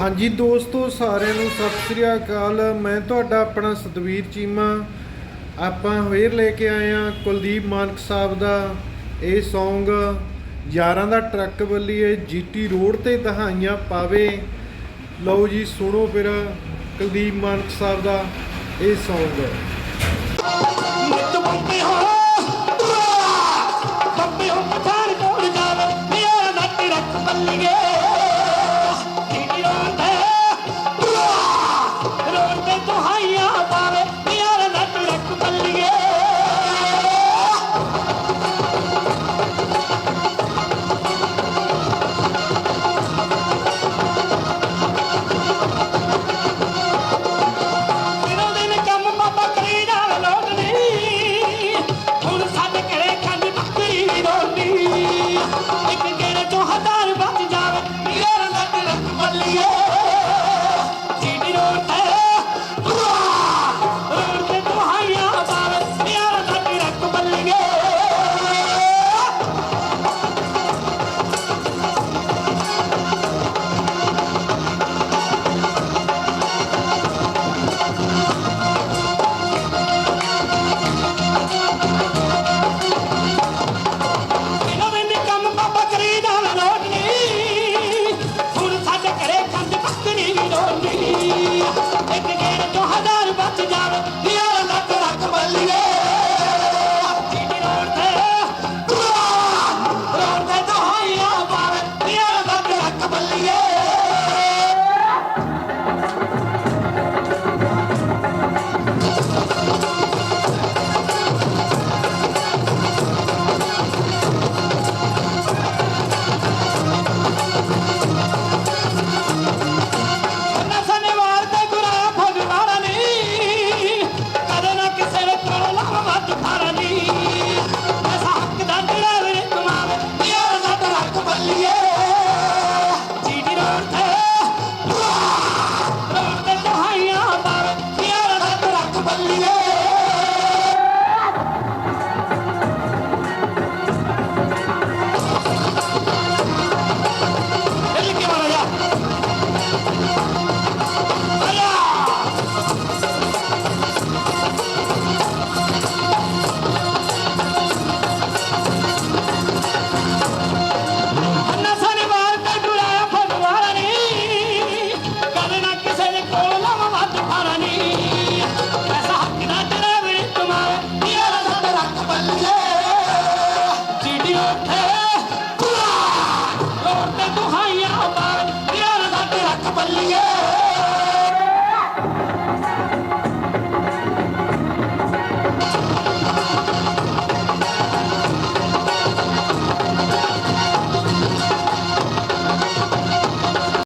ਹਾਂਜੀ ਦੋਸਤੋ, ਸਾਰਿਆਂ ਨੂੰ ਸਤਿ ਸ੍ਰੀ ਅਕਾਲ। ਮੈਂ ਤੁਹਾਡਾ ਆਪਣਾ ਸਤਵੀਰ ਚੀਮਾ। ਆਪਾਂ ਫੇਰ ਲੈ ਕੇ ਆਏ ਆ ਕੁਲਦੀਪ ਮਾਨਕ ਸਾਹਿਬ ਦਾ ਇਹ ਸੌਂਗ ਯਾਰਾਂ ਦਾ ਟਰੱਕ ਬੱਲੀਏ ਜੀਟੀ ਰੋਡ ਤੇ ਦਹਾਈਆਂ ਪਾਵੇ। ਲਓ ਜੀ, ਸੁਣੋ ਫਿਰ ਕੁਲਦੀਪ ਮਾਨਕ ਸਾਹਿਬ ਦਾ ਇਹ Song লিগে ਦੁਹਾਈਆਂ ਮਾਰ ਯਾਰ ਸਾਡੇ ਹੱਥ ਬੱਲੀਏ